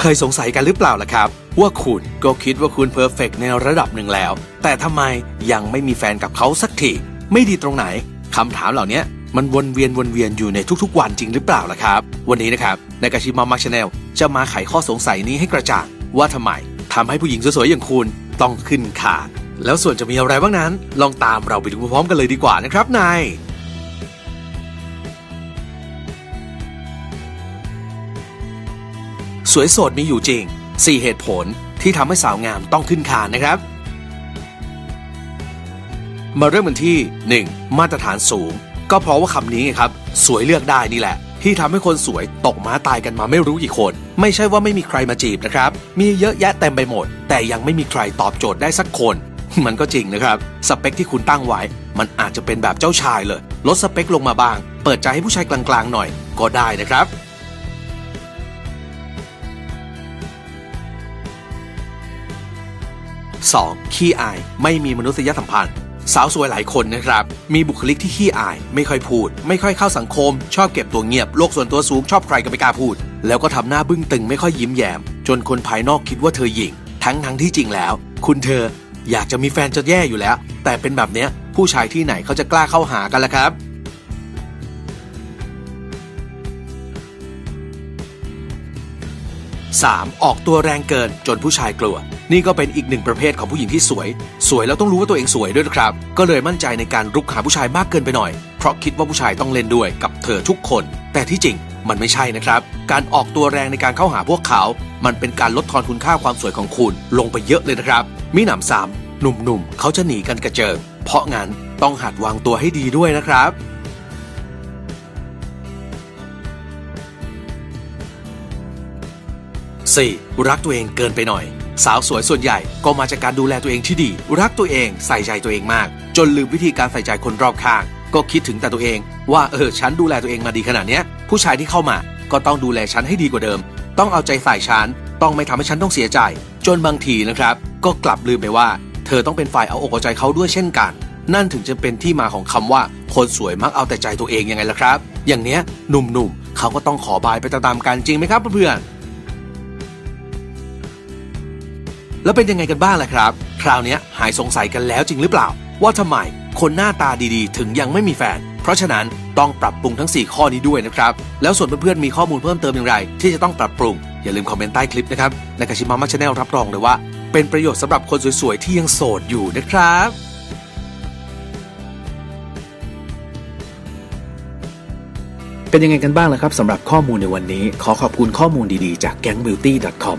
เคยสงสัยกันหรือเปล่าล่ะครับ ว่าคุณก็คิดว่าคุณเพอร์เฟกในระดับหนึ่งแล้ว แต่ทำไมยังไม่มีแฟนกับเขาสักทีไม่ดีตรงไหนคำถามเหล่านี้มันวนเวียนวนเวียนอยู่ในทุกๆ วันจริงหรือเปล่าล่ะครับ วันนี้นะครับในกาชิมามาชาแนลจะมาไขข้อสงสัยนี้ให้กระจ่างว่าทำไมทำให้ผู้หญิงสวยๆอย่างคุณต้องขึ้นคาแล้วส่วนจะมีอะไรบ้างนั้น ลองตามเราไปดูพร้อมกันเลยดีกว่านะครับนาย สวยโสดมีอยู่จริง 4 เหตุผลที่ทำให้สาวงามต้องขึ้นคานนะครับ มาเริ่มกันที่ 1. มาตรฐานสูง ก็เพราะว่าคำนี้ไงครับ สวยเลือกได้นี่แหละ ที่ทำให้คนสวยตกม้าตายกันมาไม่รู้กี่คน ไม่ใช่ว่าไม่มีใครมาจีบนะครับ มีเยอะแยะเต็มไปหมด แต่ยังไม่มีใครตอบโจทย์ได้สักคน มันก็จริงนะครับ สเปคที่คุณตั้งไว้ มันอาจจะเป็นแบบเจ้าชายเลย ลดสเปคลงมาบ้าง เปิดใจให้ผู้ชายกลางๆหน่อย ก็ได้นะครับ 2. ขี้อาย ไม่มีมนุษยสัมพันธ์ สาวสวยหลายคนนะครับ มีบุคลิกที่ขี้อาย ไม่ค่อยพูด ไม่ค่อยเข้าสังคม ชอบเก็บตัวเงียบ โลกส่วนตัวสูงชอบใครก็ไม่กล้าพูด แล้วก็ทำหน้าบึ้งตึงไม่ค่อยยิ้มแย้ม จนคนภายนอกคิดว่าเธอหยิ่ง ทั้งทั้งที่จริงแล้ว คุณเธออยากจะมีแฟนจะแย่อยู่แล้ว แต่เป็นแบบเนี้ยผู้ชายที่ไหนเขาจะกล้าเข้าหากันล่ะครับ 3. ออกตัวแรงเกินจนผู้ชายกลัว นี่ก็เป็นอีกหนึ่งประเภทของผู้หญิงที่สวย สวยแล้วต้องรู้ว่าตัวเองสวยด้วยนะครับ ก็เลยมั่นใจในการรุกหาผู้ชายมากเกินไปหน่อย เพราะคิดว่าผู้ชายต้องเล่นด้วยกับเธอทุกคน แต่ที่จริงมันไม่ใช่นะครับ การออกตัวแรงในการเข้าหาพวกเขา มันเป็นการลดทอนคุณค่าความสวยของคุณ ลงไปเยอะเลยนะครับ มีหนำซ้ำหนุ่มๆเขาจะหนีกันกระเจิง เพราะงั้นต้องหัดวางตัวให้ดีด้วยนะครับ 4. รักตัวเองเกินไปหน่อย สาวสวยส่วนใหญ่ก็มาจากการดูแลตัวเองที่ดี รักตัวเองใส่ใจตัวเองมาก จนลืมวิธีการใส่ใจคนรอบข้าง ก็คิดถึงแต่ตัวเอง ว่าเออฉันดูแลตัวเองมาดีขนาดเนี้ย ผู้ชายที่เข้ามาก็ต้องดูแลฉันให้ดีกว่าเดิม ต้องเอาใจใส่ฉันต้องไม่ทำให้ฉันต้องเสียใจ จนบางทีนะครับ ก็กลับลืมไปว่า เธอต้องเป็นฝ่ายเอาอกเอาใจเขาด้วยเช่นกัน นั่นถึงจะเป็นที่มาของคำว่า คนสวยมักเอาแต่ใจตัวเองยังไงล่ะครับ อย่างเนี้ยหนุ่มๆเขาก็ต้องขอบายไปตามๆกันจริงไหมครับเพื่อนๆ แล้วเป็นยังไงกันบ้างล่ะครับ คราวนี้หายสงสัยกันแล้วจริงหรือเปล่า ว่าทำไมคนหน้าตาดีๆ ถึงยังไม่มีแฟน เพราะฉะนั้นต้องปรับปรุงทั้ง 4 ข้อนี้ด้วยนะครับ แล้วส่วนเพื่อนๆมีข้อมูลเพิ่มเติมอย่างไร ที่จะต้องปรับปรุง อย่าลืมคอมเมนต์ใต้คลิปนะครับในกาชิมามัชาแนลรับรองเลยว่า เป็นประโยชน์สำหรับคนสวยๆที่ยังโสดอยู่นะครับเป็นยังไงกันบ้างล่ะครับสำหรับข้อมูลในวันนี้ ขอขอบคุณข้อมูลดีๆ จาก gangbeauty.com